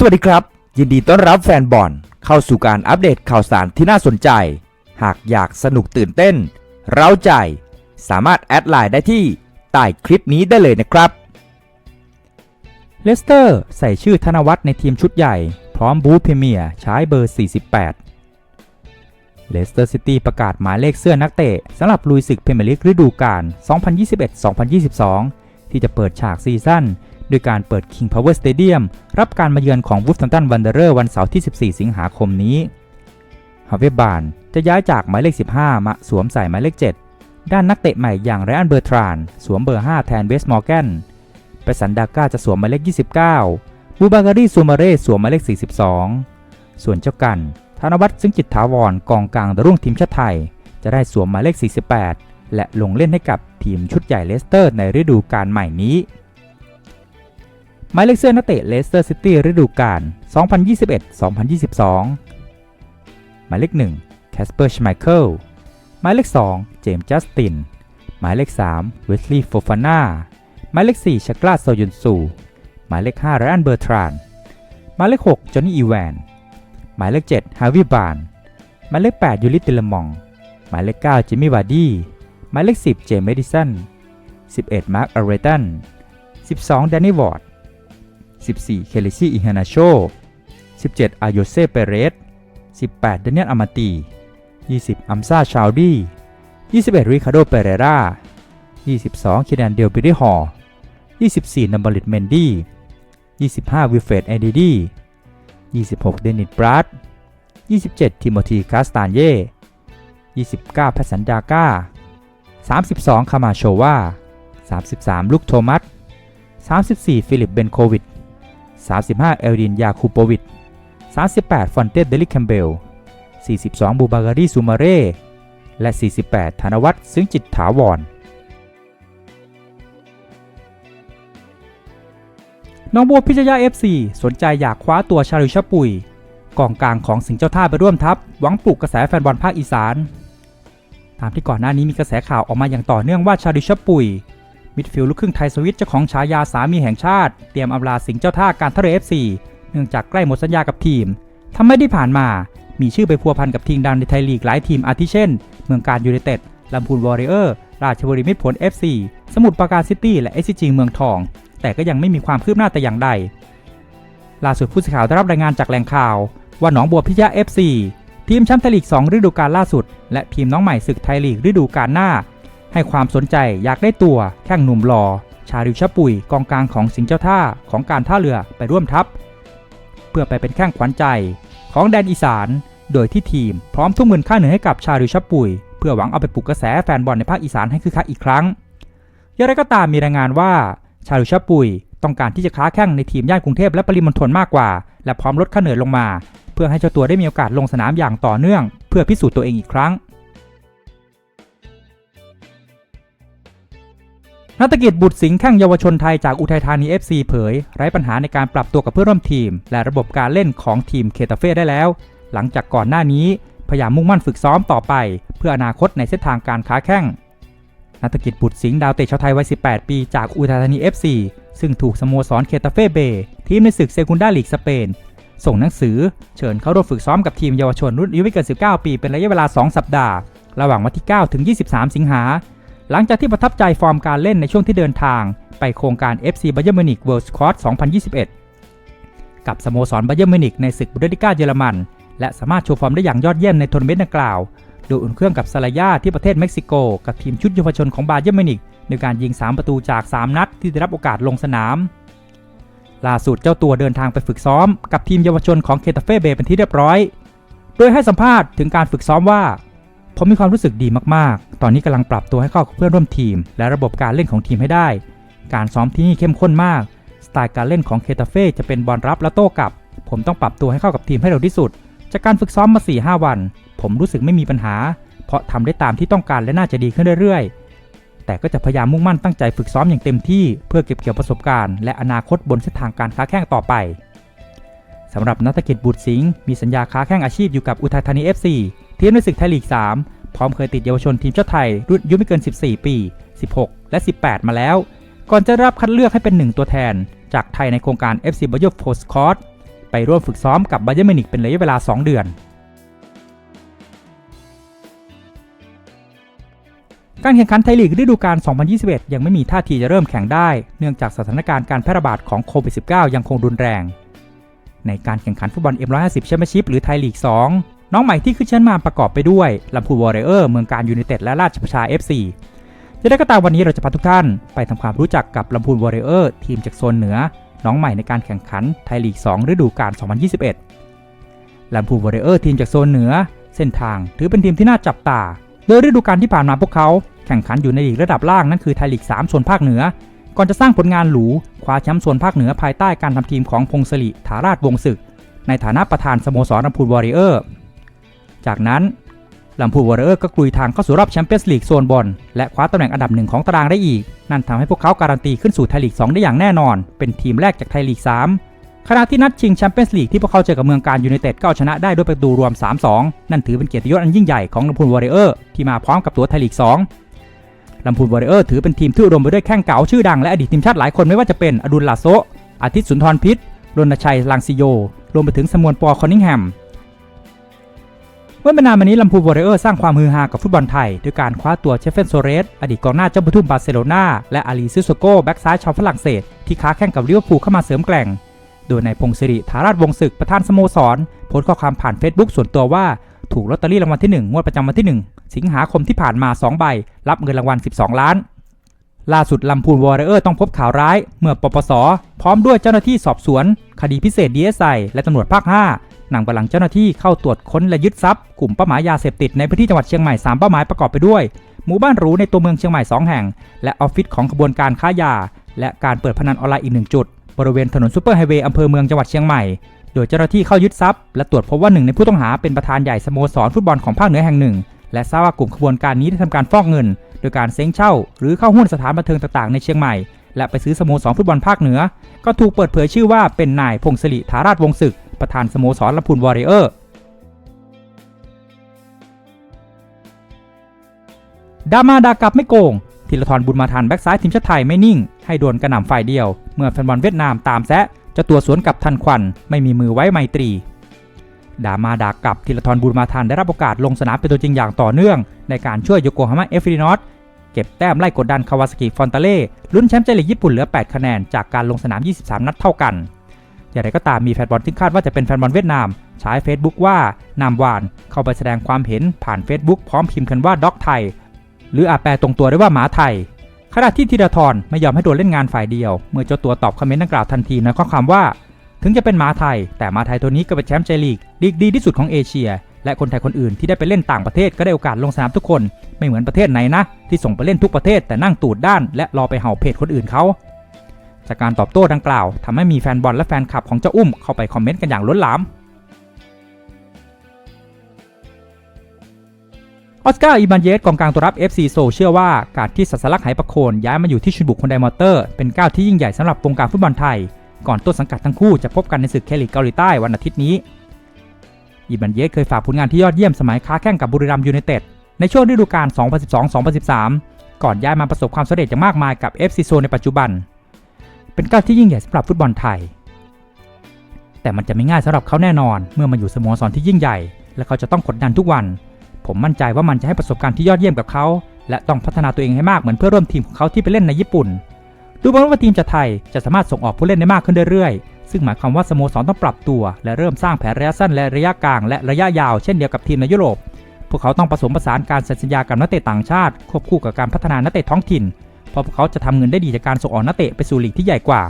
สวัสดีครับ ยินดีต้อนรับแฟนบอลเข้าสู่การอัปเดตข่าวสารที่น่าสนใจ หากอยากสนุกตื่นเต้น เร้าใจ สามารถแอดไลน์ได้ที่ใต้คลิปนี้ได้เลยนะครับ เลสเตอร์ใส่ชื่อธนวัฒน์ในทีมชุดใหญ่ พร้อมบูธพรีเมียร์ใช้เบอร์ 48 เลสเตอร์ซิตี้ประกาศหมายเลขเสื้อนักเตะสำหรับลุยศึกพรีเมียร์ลีกฤดูกาล2021-2022 ที่จะเปิดฉากซีซั่น ด้วยการเปิด King Power Stadium รับการมาเยือนของวูฟแ a มตันวันเดอร์วันเสาร์ที่ 14 สิงหาคมนี้ฮาเวบานจะย้ายจากหมายเลข 15 มาสวมใส่หมายเลข 7 ด้านนักเตะใหม่อย่างไรอันเบอร์ทราน สวมเบอร์ 5 แทนเวสมอร์แกนเปสันดาก้าจะสวมหมายเลข 29 บูบาการีซูมาเร่สวมหมายเลข 42 ส่วนเจ้ากัน ธนวัฒน์ซึ่งจิตถาวรกองกลางดาวรุ่งทีมชาติไทย จะได้สวมหมายเลข 48 และลงเล่นให้กับทีมชุดใหญ่เลสเตอร์ในฤดูกาลใหม่นี้ หมายเลขเสื้อนักเตะเลสเตอร์ซิตี้ฤดูกาล 2021-2022 หมายเลข1แคสเปอร์ชไมเคิล หมายเลข 2 เจมส์จัสติน หมายเลข 3 เวสลีย์โฟฟาน่า หมายเลข 4 ชักลาโซยุนซู หมายเลข 5 ไรอันเบอร์ทราน หมายเลข 6 จอห์นนี่อีแวน หมายเลข 7 ฮาวิบาน หมายเลข 8 ยูริติลมอง หมายเลข 9 จิมมี่วาร์ดี้ หมายเลข 10 เจมส์เมดิสัน 11 มาร์คอาร์เรตัน 12 แดนนี่วอร์ด 14 เคลิซี่อิฮานาโช 17 อายโยเซเปเรส 18 เดเนียลอามาตี 20 อัมซาชาวดี 21 ริคาโดเปเรรา 22 คินันเดลบิริฮอร์24 นัมบริตเมนดี้ 25 วิเฟดเอดีดี 26 เดนิสบรัด27 ทิโมธีคาสตานเย่ 29แพทสันดาก้า 32 คามาโชวา 33ลูกโทมัส 34 ฟิลิป เบนโควิด 35 เอลดิน ยาคูโปวิด38 ฟอนเตสเดลิแคมเบล 42 บูบาการีซูมาเร่ และ 48 ธนวัฒน์ซึ่งจิตถาวร น้องบัวพิชยา FC สนใจอยากคว้าตัวชาลิชปุย กองกลางของสิงห์เจ้าท่าไปร่วมทัพ หวังปลุกกระแสแฟนบอลภาคอีสาน ตามที่ก่อนหน้านี้มีกระแสข่าวออกมาอย่างต่อเนื่องว่าชาลิชปุย มิดฟิลด์ลูกครึ่งไทยสวิตเจ้าของฉายาสามีแห่งชาติ เตรียมอำลาสิงห์เจ้าท่าการท่าเรือ FC เนื่องจากใกล้หมดสัญญากับทีมทำให้ที่ผ่านมา มีชื่อไปพัวพันกับทีมดังในไทยลีกหลายทีมอาทิเช่น เมืองการยูไนเต็ดลำพูนวอริเออร์ ราชบุรีมิตรผล FC สมุทรปราการซิตี้ และเอสซีจีเมืองทอง แต่ก็ยังไม่มีความคืบหน้าแต่อย่างใด ล่าสุดผู้สื่อข่าวได้รับรายงานจากแหล่งข่าว ว่าหนองบัวพิชยา FC ทีมแชมป์ไทยลีก 2 ฤดูกาลล่าสุด และทีมน้องใหม่ศึกไทยลีกฤดูกาลหน้า ให้ความสนใจอยากได้ตัวแข้งหนุ่มหล่อชาริวชะปุยกองกลางของสิงห์เจ้าท่าของการท่าเรือไปร่วมทัพ เพื่อไปเป็นแข้งขวัญใจของแดนอีสาน โดยที่ทีมพร้อมทุ่มเงินค่าเหนื่อยให้กับชาริวชะปุย เพื่อหวังเอาไปปลุกกระแสแฟนบอลในภาคอีสานให้คึกคักอีกครั้งอย่างไรก็ตามมีรายงานว่าชาริวชะปุยต้องการที่จะค้าแข้งในทีมย่านกรุงเทพและปริมณฑลมากกว่า และพร้อมลดค่าเหนื่อยลงมา เพื่อให้เจ้าตัวได้มีโอกาสลงสนามอย่างต่อเนื่อง เพื่อพิสูจน์ตัวเองอีกครั้ง นักตกิจบุตรสิงห์แข้งเยาวชนไทยจากอุทัยธานี FC เผย ไร้ปัญหาในการปรับตัวกับเพื่อนร่วมทีม และระบบการเล่นของทีมเคตาเฟ่ได้แล้ว หลังจากก่อนหน้านี้พยายามมุ่งมั่นฝึกซ้อมต่อไป เพื่ออนาคตในเส้นทางการค้าแข้งนักตกิจบุตรสิงห์ดาวเตะชาวไทยวัย 18 ปีจากอุทัยธานี FC ซึ่งถูกสโมสรเคตาเฟ่เบย์ทีมในศึกเซกุนดาลีกสเปน ส่งหนังสือเชิญเข้าร่วมฝึกซ้อมกับทีมเยาวชนรุ่นอายุไม่เกิน 19 ปี เป็นระยะเวลา 2 สัปดาห์ ระหว่างวันที่ 9 ถึง 23 สิงหา หลังจากที่ประทับใจฟอร์มการเล่นในช่วงที่เดินทาง ไปโครงการ FC Bayern Munich World Squad 2021 กับสโมสร Bayern Munich ในศึกบุนเดสลิก้าเยอรมัน และสามารถโชว์ฟอร์มได้อย่างยอดเยี่ยมในทัวร์นาเมนต์ดังกล่าวโดยอุ่นเครื่องกับซาลายาที่ประเทศเม็กซิโก กับทีมชุดเยาวชนของบาเยอร์มินิกในการยิง 3 ประตูจาก 3 นัดที่ได้รับโอกาสลงสนาม ล่าสุดเจ้าตัวเดินทางไปฝึกซ้อม กับทีมเยาวชนของเคตาเฟ่เบย์เป็นที่เรียบร้อย โดยให้สัมภาษณ์ถึงการฝึกซ้อมว่า ผมมีความรู้สึกดีมากๆ ตอนนี้กำลังปรับตัวให้เข้ากับเพื่อนร่วมทีม และระบบการเล่นของทีมให้ได้ การซ้อมที่นี่เข้มข้นมาก สไตล์การเล่นของเคตาเฟ่จะเป็นบอลรับและโต้กลับ ผมต้องปรับตัวให้เข้ากับทีมให้เร็วที่สุด จากการฝึกซ้อมมา 4-5 วัน ผมรู้สึกไม่มีปัญหา เพราะทำได้ตามที่ต้องการและน่าจะดีขึ้นเรื่อยๆ แต่ก็จะพยายามมุ่งมั่นตั้งใจฝึกซ้อมอย่างเต็มที่ เพื่อเก็บเกี่ยวประสบการณ์และอนาคตบนเส้นทางการค้าแข้งต่อไปสำหรับนักกิจบุตรสิงห์มีสัญญาค้าแข้งอาชีพอยู่กับอุทัยธานี FC ทีมในศึกไทยลีก 3 พร้อมเคยติดเยาวชนทีมชาติไทย รุ่นอายุไม่เกิน 14 ปี 16 และ 18 มาแล้ว ก่อนจะรับคัดเลือกให้เป็นหนึ่งตัวแทน จากไทยในโครงการ FC b a y o f o r s c o r t ไปร่วมฝึกซ้อมกับไบเยอร์มินิกเป็นระยะเวลา 2 เดือน การแข่งขันไทยลีกฤดูกาล 2021 ยังไม่มีท่าทีจะเริ่มแข่งได้ เนื่องจากสถานการณ์การแพร่ระบาดของโควิด -19 ยังคงรุนแรง ในการแข่งขันฟุตบอล M150 แชมเปี้ยนชิพหรือไทยลีก 2 น้องใหม่ที่ขึ้นชั้นมาประกอบไปด้วยลำพูนวอร์เรอร์เมืองการยูไนเต็ดและราชประชา FC จะได้ก็ตามวันนี้เราจะพาทุกท่าน ไปทำความรู้จักกับลำพูนวอร์เรอร์ทีมจากโซนเหนือ น้องใหม่ในการแข่งขันไทยลีก 2 ฤดูกาล 2021ลำพูนวอร์เรอร์ทีมจากโซนเหนือ เส้นทางถือเป็นทีมที่น่าจับตา โดยฤดูกาลที่ผ่านมาพวกเขา แข่งขันอยู่ในลีกระดับล่างนั่นคือไทยลีก 3 โซนภาคเหนือ ก่อนจะสร้างผลงานหรูคว้าแชมป์โซนภาคเหนือภายใต้การทำทีมของพงศลิถาราชวงศึก ในฐานะประธานสโมสรลำพูนวอริเออร์ จากนั้นลำพูวอริเออร์ก็กลุยทางเข้าสู่รอบแชมเปี้ยนส์ลีกโซนบนและคว้าตำแหน่งอันดับหนึ่งของตารางได้อีก นั่นทำให้พวกเขาการันตีขึ้นสู่ไทยลีก 2 ได้อย่างแน่นอน เป็นทีมแรกจากไทยลีก 3 ขณะที่นัดชิงแชมเปี้ยนส์ลีกที่พวกเขาเจอกับเมืองการยูไนเต็ดก็เอาชนะได้ด้วยประตูรวม 3-2 นั่นถือเป็นเกียรติยศอันยิ่งใหญ่ของลำพูนวอริเออร์ที่มาพร้อมกับตัวไทยลีก 2ลำพูนวอริเออร์ถือเป็นทีมที่อุดมไปด้วยแข้งเก๋าชื่อดังและอดีตทีมชาติหลายคนไม่ว่าจะเป็นอดุลลาโซอาทิตย์สุนทรพิษรณชัยลังซิโยรวมไปถึงสมวนปอคอนนิงแฮม เมื่อไม่นานมานี้ลำพูนวอริเออร์สร้างความฮือฮากับฟุตบอลไทย ด้วยการคว้าตัวเชฟเฟนโซเรส อดีตกองหน้าเจ้าปทุมบาร์เซโลนาและอาลีซิโซโกแบ็กซ้ายชาวฝรั่งเศส ที่ค้าแข่งกับลิเวอร์พูลเข้ามาเสริมแกร่ง โดยในพงศิริธาราชวงศ์ศึกประธานสโมสรโพสต์ข้อความผ่านเฟซบุ๊กส่วนตัวว่าถูกลอตเตอรี่รางวัลที่ 1 งวดประจำวันที่ 1 สิงหาคมที่ผ่านมา 2 ใบ รับเงินรางวัล 12 ล้าน ล่าสุดลำพูนวอร์เออร์ต้องพบข่าวร้าย เมื่อปปส พร้อมด้วยเจ้าหน้าที่สอบสวน คดีพิเศษ DSI และตำรวจภาค 5 นำกำลังเจ้าหน้าที่เข้าตรวจค้นและยึดทรัพย์กลุ่มเป้าหมายยาเสพติดในพื้นที่จังหวัดเชียงใหม่3เป้าหมายประกอบไปด้วย หมู่บ้านหรูในตัวเมืองเชียงใหม่ 2 แห่ง และออฟฟิศของขบวนการค้ายา และการเปิดพนันออนไลน์อีกหนึ่งจุด บริเวณถนนซูเปอร์ไฮเวย์อำเภอเมืองจังหวัดเชียงใหม่ โดยเจ้าหน้าที่เข้ายึดทรัพย์และตรวจพบว่าหนึ่งในผู้ต้องหาเป็นประธานใหญ่สโมสรฟุตบอลของภาคเหนือแห่งหนึ่ง และทราบว่ากลุ่มขบวนการนี้ได้ทำการฟอกเงิน โดยการเซ้งเช่า หรือเข้าหุ้นสถานบันเทิงต่างๆในเชียงใหม่และไปซื้อสโมสรฟุตบอลภาคเหนือ ก็ถูกเปิดเผยชื่อว่าเป็นนายพงศลิธาราชวงศึก ประธานสโมสรลำพูนวอริเออร์ ดามาดากับไม่โกงธีรทรบุญมาทันแบ็กซ้ายทีมชาติไทยไม่นิ่ง ให้โดนกระหน่ำฝ่ายเดียว เมื่อแฟนบอลเวียดนามตามแซะจะตัวสวนกับทันควัน ไม่มีมือไว้ไมตรีดามาดากับธีรทรบุญมาทันได้รับโอกาสลงสนามเป็นตัวจริงอย่างต่อเนื่อง ในการช่วยโยโกฮาม่าเอฟรินอตเก็บแต้มไล่กดดันคาวาสกิฟอนตาเล่ลุ้นแชมป์ใจลีกญี่ปุ่นเหลือ 8 คะแนน จากการลงสนาม 23 นัดเท่ากัน อย่างไรก็ตามมีแฟนบอลที่คาดว่าจะเป็นแฟนบอลเวียดนาม ใช้ Facebook ว่านามวาน เข้าไปแสดงความเห็นผ่าน Facebook พร้อมพิมพ์กันว่าด็อกไทย หรืออาจแปลตรงตัวได้ว่าหมาไทยขณะที่ธีรทรไม่ยอมให้โดนเล่นงานฝ่ายเดียว เมื่อเจ้าตัวตอบคอมเมนต์ดังกล่าวทันทีในข้อความว่า ถึงจะเป็นหมาไทย แต่หมาไทยตัวนี้ก็เป็นแชมป์ใจลีกลีกดีที่สุดของเอเชีย และคนไทยคนอื่นที่ได้ไปเล่นต่างประเทศก็ได้โอกาสลงสนามทุกคน ไม่เหมือนประเทศไหนนะ ที่ส่งไปเล่นทุกประเทศแต่นั่งตูดด้าน และรอไปเห่าเพจคนอื่นเขา จากการตอบโต้ดังกล่าวทำให้มีแฟนบอลและแฟนคลับของเจ้าอุ้มเข้าไปคอมเมนต์กันอย่างล้นหลามออสการ์อีบานเยสกองกลางตัวรับ FC โซเชื่อว่าการที่สัสลักไหประโคนย้ายมาอยู่ที่ชุนบุกคนไดมอเตอร์ เป็นก้าวที่ยิ่งใหญ่สำหรับวงการฟุตบอลไทย ก่อนต้นสังกัดทั้งคู่จะพบกันในศึกเคลิกเกาหลีใต้วันอาทิตย์นี้อีบันเยสเคยฝากผลงานที่ยอดเยี่ยมสมัยค้าแข่งกับบุรีรัมย์ยูไนเต็ดในช่วงฤดูกาล 2012-2013 ก่อนย้ายมาประสบความสำเร็จอย่างมากมายกับ FC โซในปัจจุบัน เป็นก้าวที่ยิ่งใหญ่สำหรับฟุตบอลไทย แต่มันจะไม่ง่ายสำหรับเขาแน่นอน เมื่อมาอยู่สโมสรที่ยิ่งใหญ่ และเขาจะต้องกดดันทุกวัน ผมมั่นใจว่ามันจะให้ประสบการณ์ที่ยอดเยี่ยมกับเขา และต้องพัฒนาตัวเองให้มากเหมือนเพื่อร่วมทีมของเขาที่ไปเล่นในญี่ปุ่น ดูเหมือนว่าทีมจากไทยจะสามารถส่งออกผู้เล่นได้มากขึ้นเรื่อยๆ ซึ่งหมายความว่าสโมสรต้องปรับตัว และเริ่มสร้างแผนระยะสั้นและระยะกลางและระยะยาวเช่นเดียวกับทีมในยุโรปพวกเขาต้องผสมผสานการเซ็นสัญญากับนักเตะต่างชาติควบคู่กับการพัฒนานักเตะท้องถิ่น เพราะพวกเขาจะทำเงินได้ดีจากการส่งออกนักเตะไปสู่ลีกที่ใหญ่กว่า